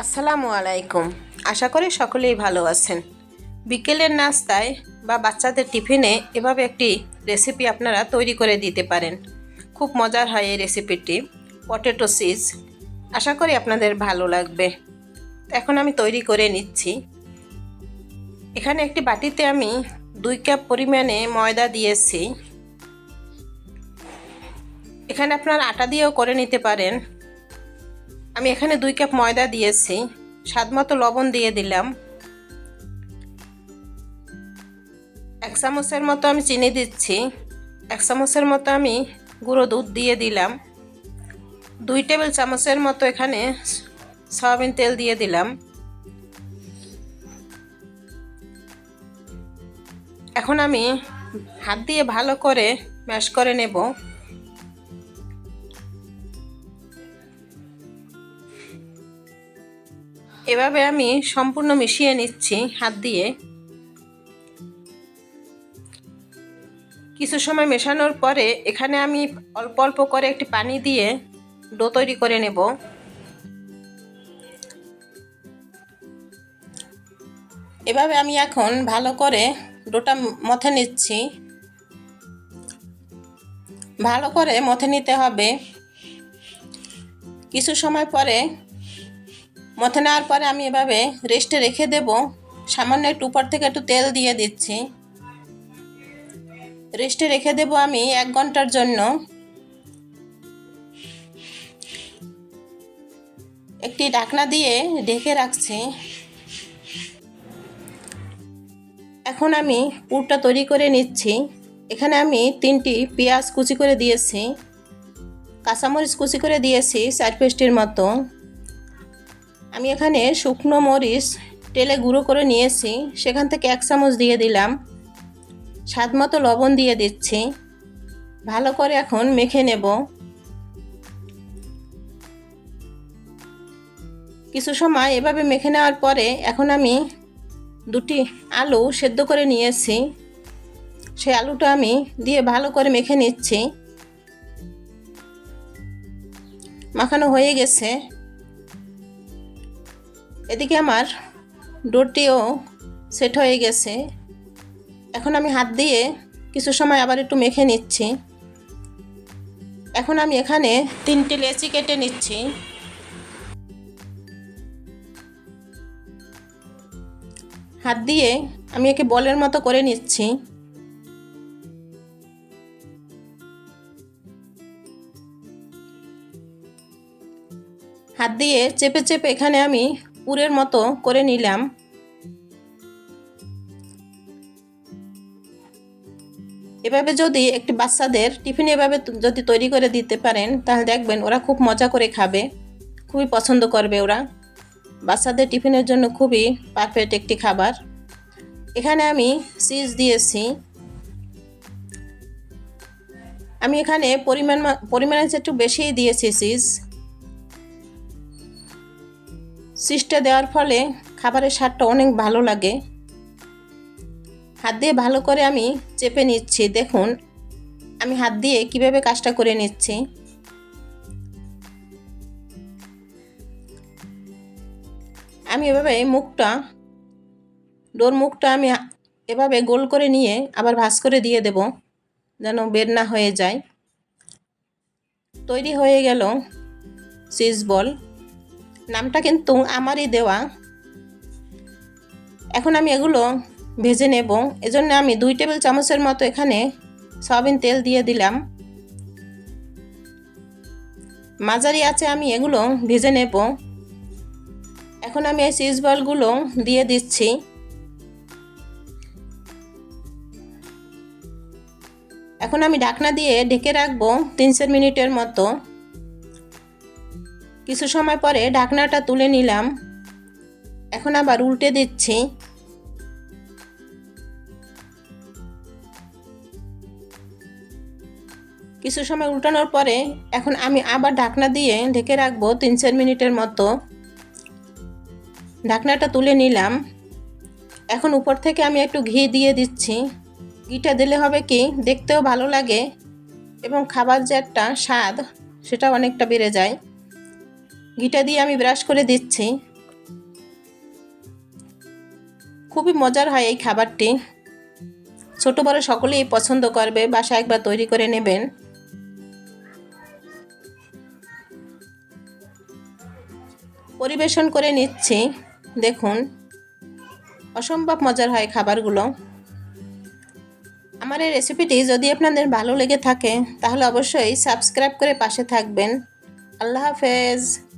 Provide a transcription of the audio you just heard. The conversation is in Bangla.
আসসালামু আলাইকুম। আশা করি সকলেই ভালো আছেন। বিকেলের নাস্তায় বা বাচ্চাদের টিফিনে এভাবে একটি রেসিপি আপনারা তৈরি করে দিতে পারেন। খুব মজার হয় এই রেসিপিটি পটেটো চিজ আশা করি আপনাদের ভালো লাগবে। এখন আমি তৈরি করে নিচ্ছি। এখানে একটি বাটিতে আমি দুই কাপ পরিমাণে ময়দা দিয়েছি। এখানে আপনারা আটা দিয়েও করে নিতে পারেন। আমি এখানে দুই কাপ ময়দা দিয়েছি। স্বাদ মতো লবণ দিয়ে দিলাম। এক চামচের মতো আমি চিনি দিচ্ছি। এক চামচের মতো আমি গুঁড়ো দুধ দিয়ে দিলাম। দুই টেবিল চামচের মতো এখানে সয়াবিন তেল দিয়ে দিলাম। এখন আমি হাত দিয়ে ভালো করে ম্যাশ করে নেব। এভাবে আমি সম্পূর্ণ মিশিয়ে নিচ্ছি হাত দিয়ে। কিছু সময় মেশানোর পরে এখানে আমি অল্প অল্প করে একটি পানি দিয়ে ডো তৈরি করে নেব। এভাবে আমি এখন ভালো করে ডোটা মথে নিচ্ছি। ভালো করে মথে নিতে হবে। কিছু সময় পরে মথে নেওয়ার পরে আমি এভাবে রেস্টে রেখে দেব। সামান্য একটু উপর থেকে একটু তেল দিয়ে দিচ্ছি। রেস্টে রেখে দেব আমি এক ঘণ্টার জন্য। একটি ডাকনা দিয়ে ঢেকে রাখছি। এখন আমি পুরটা তৈরি করে নিচ্ছি। এখানে আমি তিনটি পেঁয়াজ কুচি করে দিয়েছি। কাঁচামরিচ কুচি করে দিয়েছি চার পেস্টির মতো। আমি এখানে শুকনো মরিচ, তেলে গুঁড়ো করে নিয়েছি। সেখান থেকে এক চামচ দিয়ে দিলাম। স্বাদ মতো লবণ দিয়ে দিচ্ছি। ভালো করে এখন মেখে নেব। কিছু সময় এভাবে মেখে নেওয়ার পরে এখন আমি দুটি আলু সেদ্ধ করে নিয়েছি। সেই আলুটা আমি দিয়ে ভালো করে মেখে নিচ্ছি। মাখানো হয়ে গেছে। এদিকে আমার ডোরটিও সেট হয়ে গেছে। এখন আমি হাত দিয়ে কিছু সময় আবার একটু মেখে নিচ্ছি। এখন আমি এখানে তিনটি লেচি কেটে নিচ্ছি। হাত দিয়ে আমি একে বলের মতো করে নিচ্ছি। হাত দিয়ে চেপে চেপে এখানে আমি পুরের মতো করে নিলাম। এভাবে যদি একটি বাচ্চাদের টিফিন এভাবে যদি তৈরি করে দিতে পারেন, তাহলে দেখবেন ওরা খুব মজা করে খাবে। খুবই পছন্দ করবে ওরা। বাচ্চাদের টিফিনের জন্য খুবই পারফেক্ট একটি খাবার। এখানে আমি চিজ দিয়েছি। আমি এখানে পরিমাণ পরিমাণের একটু বেশিই দিয়েছি চিজ চিজটা দেওয়ার ফলে খাবারের স্বাদটা অনেক ভালো লাগে। হাত দিয়ে ভালো করে আমি চেপে নিচ্ছি, দেখুন। আমি হাত দিয়ে কীভাবে কাজটা করে নিচ্ছি। আমি এভাবে মুখটা, ডোর মুখটা আমি এভাবে গোল করে নিয়ে আবার ভাস করে দিয়ে দেব, যেন বের না হয়ে যায়। তৈরি হয়ে গেল চিজ বল। নামটা কিন্তু আমারই দেওয়া। এখন আমি এগুলো ভেজে নেব। এজন্য আমি দুই টেবিল চামচের মতো এখানে সয়াবিন তেল দিয়ে দিলাম। মাঝারি আছে আমি এগুলো ভেজে নেব। এখন আমি এই চিজ বলগুলো দিয়ে দিচ্ছি। এখন আমি ঢাকনা দিয়ে ঢেকে রাখব তিন চার মিনিটের মতো। কিছু সময় পরে ঢাকনাটা তুলে নিলাম। এখন আবার উল্টে দিচ্ছি। কিছু সময় উল্টানোর পরে এখন আমি আবার ঢাকনা দিয়ে ঢেকে রাখব তিন চার মিনিটের মতো। ঢাকনাটা তুলে নিলাম। এখন উপর থেকে আমি একটু ঘি দিয়ে দিচ্ছি। ঘিটা দিলে হবে কি, দেখতেও ভালো লাগে এবং খাবার যে একটা স্বাদ সেটা অনেকটা বেড়ে যায়। ঘিটা দিয়ে আমি ব্রাশ করে দিচ্ছি। খুবই মজার হয় এই খাবারটি। ছোট বড় সকলেই পছন্দ করবে বাসা একবার তৈরি করে নেবেন। পরিবেশন করে নিচ্ছি, দেখুন। অসম্ভব মজার হয় খাবারগুলো। আমার এই রেসিপিটি যদি আপনাদের ভালো লেগে থাকে, তাহলে অবশ্যই সাবস্ক্রাইব করে পাশে থাকবেন। আল্লাহ হাফেজ।